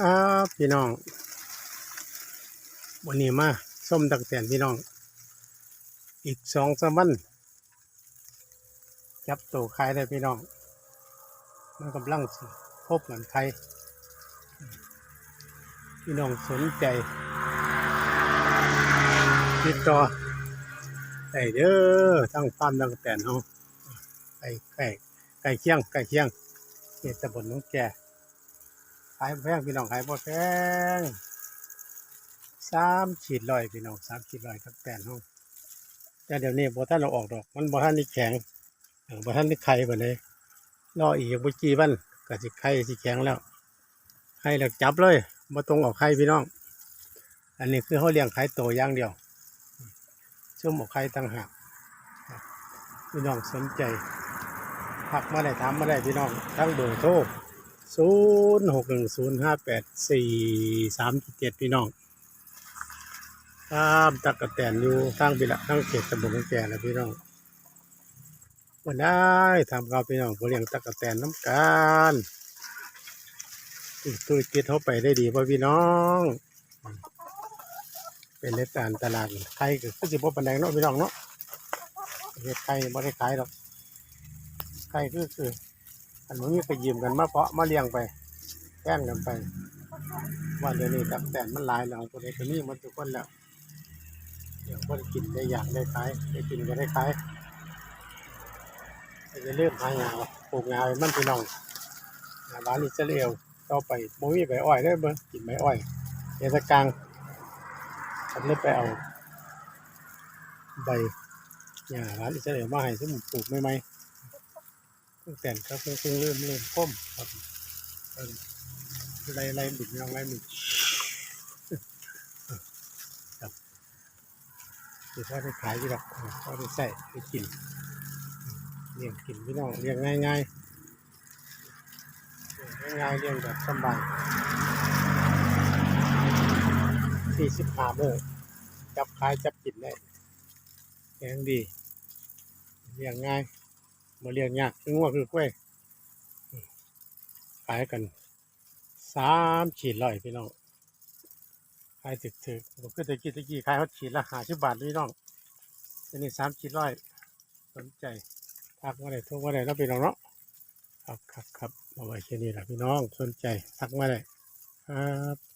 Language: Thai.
ครับพี่น้อง วันนี้มาส้มตักแตนพี่น้อง อีกสองสามวันจับตัวขายได้พี่น้อง มันกำลังสิพบกันใครพี่น้องสนใจติดต่อได้เด้อทั้งฟาร์มตักแตนเฮาไปใกล้ใกล้เคียงใกล้เคียงเขตตำบลน้องแก่ายแพงพี่น้องขายบ่แพงสามขีดลอยพี่น้องสามขีดลอยครับแปนห้องแต่เดี๋ยวนี้บ่ท่านเราออกดอก มันบ่ท่านนี่แข็งบ่ท่านนี่ไข่บ่เลยรออีกบ่กี่วันก็สิไข่สิแข็งแล้วไข่แล้วจับเลยบ่ตรงออกไข่พี่น้อง อันนี้คือเขาเลี้ยงไข่โตอย่างเดียวช่วมออกไข่ต่างหากพี่น้องสนใจทักมาได้ถามมาได้พี่น้องทั้งเบอร์โทร ศูนย์หกหนึ่งศูนย์ห้าแปดสี่สามเจ็ดพี่น้องตามตักกระแตนอยู่ตั้งปีละตั้งเขตตำบลของแก่แล้วพี่น้องวันได้ทำข้าวพี่น้องผู้เลี้ยงตักกระแตนน้ำกันธุรกิจเขาไปได้ดีป่ะพี่น้อง เป็นเล็การตลาดไข่ก็คือสิบปันแดงเนาะพี่น้องเนาะเฮ็ดไข่ไม่ได้ขายหรอกไข่คือคือ อันนี้ก็ยืมกันมาเพาะมาเลี้ยงไปแย่งกันไป ว่าเดี๋ยวนี้ตักแตนมันหลายแล้วคนนี้คนนี้มันทุกคนแล้วเดี๋ยวก็ได้กินได้อยากได้ขายได้กินก็ได้ขายจะเริ่มหางาปลูกงาไว้มันพี่น้องงาบ้านอิสราเอลต่อไปโมมีใบอ้อยได้บ่กินใบอ้อยเทศกลางฉันเลยไปเอาใบหญ้าร้านอิสราเอลมาให้สมุนปลูกไม่ไหม เครื่องแต่งครับเครื่งเครื่องเริ่มเริ่มก้มครับไล่ไล่บิดน้องไล่บิดครับเดี๋ยวพอได้ขายอยู่หรอกพอได้ใส่ได้กินเลี้ยงกินพี่น้องเลี้ยงง่ายง่ายๆเลี้ยง่ายเลี้ยงแบบสบายสี่สิบห้าเบอร์จับขายจับกินได้แข็งดีเลี้ยงง่าย มาเลี้ยงยากคืองัวคือกล้วยขายกันสามขีดร้อยพี่น้องขายถึกถึกผมก็ตะกี้ตะกี้ขายเขาขีดละหาสิบบาทพี่น้องอันนี้สามขีดร้อยสนใจทักมาได้ทุกมาได้แล้วพี่น้องเนาะครับครับครับเอาไว้แค่นี้แหละพี่น้องสนใจทักมาได้ครับ